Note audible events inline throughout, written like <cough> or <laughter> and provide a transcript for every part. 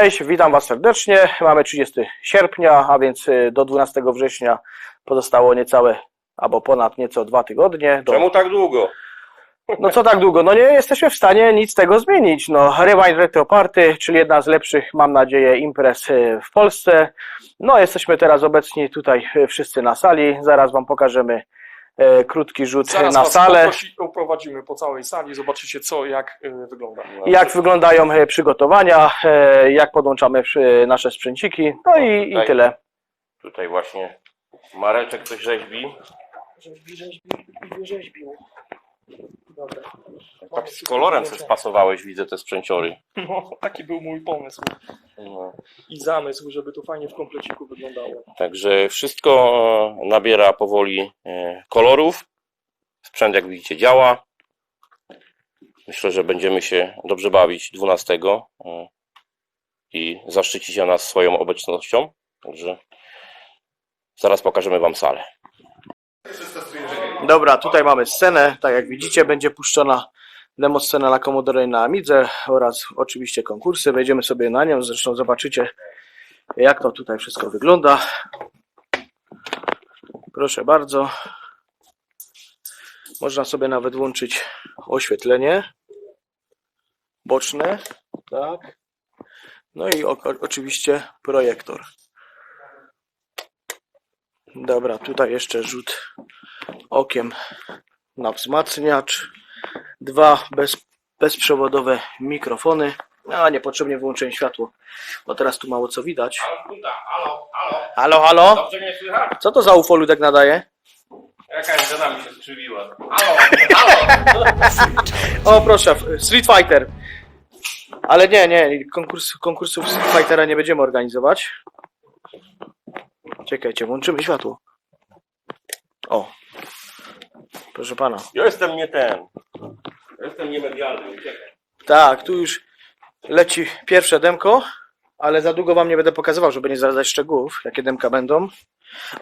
Cześć, witam Was serdecznie. Mamy 30 sierpnia, a więc y, do 12 września pozostało niecałe, albo ponad nieco dwa tygodnie. Do... Czemu tak długo? No co tak długo? No nie jesteśmy w stanie nic tego zmienić. No, Rewind Retro Party, czyli jedna z lepszych, mam nadzieję, imprez y, w Polsce. No jesteśmy teraz obecni tutaj y, wszyscy na sali. Zaraz Wam pokażemy y, krótki rzut Zaraz na was salę. poprosi- oprowadzimy po całej sali, zobaczycie co, jak y, wygląda. Jak wyglądają e, przygotowania, e, jak podłączamy e, nasze sprzęciki, no i, i tyle. Tutaj właśnie Mareczek coś rzeźbi. Rzeźbi, rzeźbi i wyrzeźbił. Dobra. Tak z kolorem se spasowałeś, widzę te sprzęciory. No, taki był mój pomysł No. i zamysł, żeby to fajnie w kompleciku wyglądało. Także wszystko e, nabiera powoli e, kolorów. Sprzęt jak widzicie działa. Myślę, że będziemy się dobrze bawić 12 e, i zaszczycicie nas swoją obecnością. Także zaraz pokażemy Wam salę. Dobra, tutaj mamy scenę, tak jak widzicie, będzie puszczona demo scena na Commodore na Amidze oraz oczywiście konkursy, wejdziemy sobie na nią, zresztą zobaczycie jak to tutaj wszystko wygląda. Proszę bardzo. Można sobie nawet włączyć oświetlenie boczne, tak. No i oczywiście projektor. Dobra, tutaj jeszcze rzut okiem na wzmacniacz. Dwa bez, bezprzewodowe mikrofony. A niepotrzebnie wyłączyłem światło, bo teraz tu mało co widać. Halo, halo, Halo, halo? dobrze mnie słychać? Co to za ufoludek nadaje? Jakaś żona mi się skrzywiła. Halo, halo! O proszę, Street Fighter. Ale nie, nie, konkurs, konkursów Street Fightera nie będziemy organizować. Czekajcie, włączymy światło. O. Proszę pana. Ja jestem nie ten. Ja jestem niemedialny, uciekaj. Tak, tu już leci pierwsze demko, ale za długo wam nie będę pokazywał, żeby nie zdradzać szczegółów, jakie demka będą.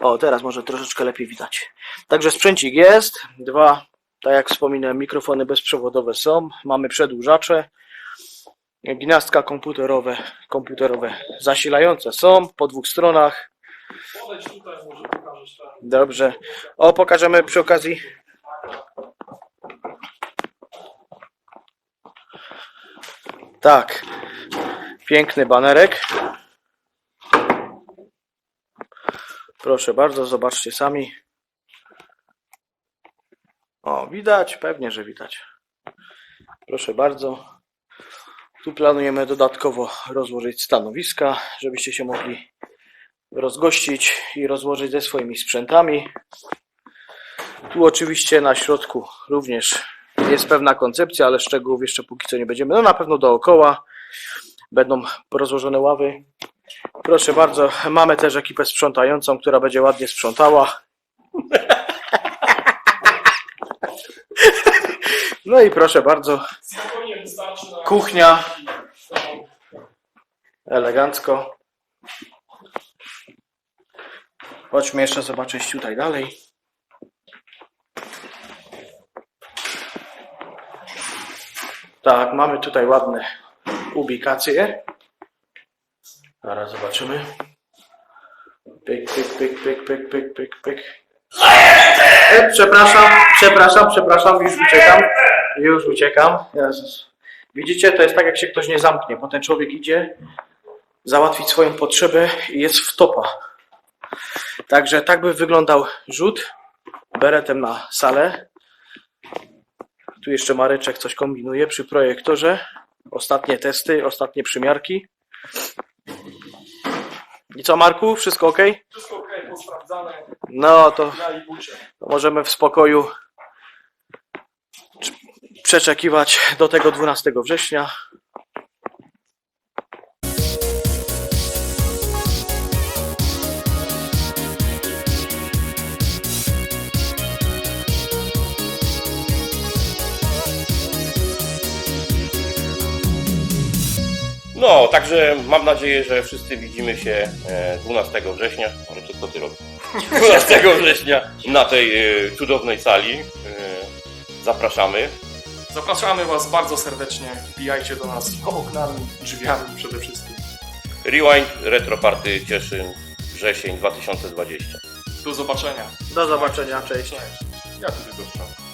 O, teraz może troszeczkę lepiej widać. Także sprzęcik jest, dwa, tak jak wspominałem, mikrofony bezprzewodowe są, mamy przedłużacze, gniazdka komputerowe, komputerowe zasilające są po dwóch stronach. Dobrze. O, pokażemy przy okazji. Tak. Piękny banerek. Proszę bardzo, zobaczcie sami. O, widać? Pewnie, że widać. Proszę bardzo. Tu planujemy dodatkowo rozłożyć stanowiska, żebyście się mogli rozgościć i rozłożyć ze swoimi sprzętami. Tu oczywiście na środku również jest pewna koncepcja, ale szczegółów jeszcze póki co nie będziemy. No na pewno dookoła będą rozłożone ławy. Proszę bardzo, mamy też ekipę sprzątającą, która będzie ładnie sprzątała. <laughs> No i proszę bardzo, kuchnia elegancko. Chodźmy jeszcze zobaczyć tutaj dalej. Tak, mamy tutaj ładne ubikacje. Zaraz zobaczymy. Pyk, pyk, pyk, pyk, pyk, pyk, pyk, pyk. E, przepraszam, przepraszam, przepraszam, już uciekam. Już uciekam. Jezus. Widzicie, to jest tak, jak się ktoś nie zamknie. Potem człowiek idzie załatwić swoją potrzebę i jest w topa. Także tak by wyglądał rzut beretem na salę. Tu jeszcze Mareczek coś kombinuje przy projektorze. Ostatnie testy, ostatnie przymiarki. I co Marku? Wszystko ok? Wszystko ok, posprawdzane. No to, to możemy w spokoju cz- przeczekiwać do tego 12 września. No, także mam nadzieję, że wszyscy widzimy się e, 12 września. Ale to co ty robisz? 12 września na tej e, cudownej sali. E, Zapraszamy. Zapraszamy Was bardzo serdecznie. Wbijajcie do nas oknami, drzwiami przede wszystkim. Rewind Retro Party Cieszyn wrzesień 2020. Do zobaczenia. Do zobaczenia, cześć. Cześć. Ja tu tylko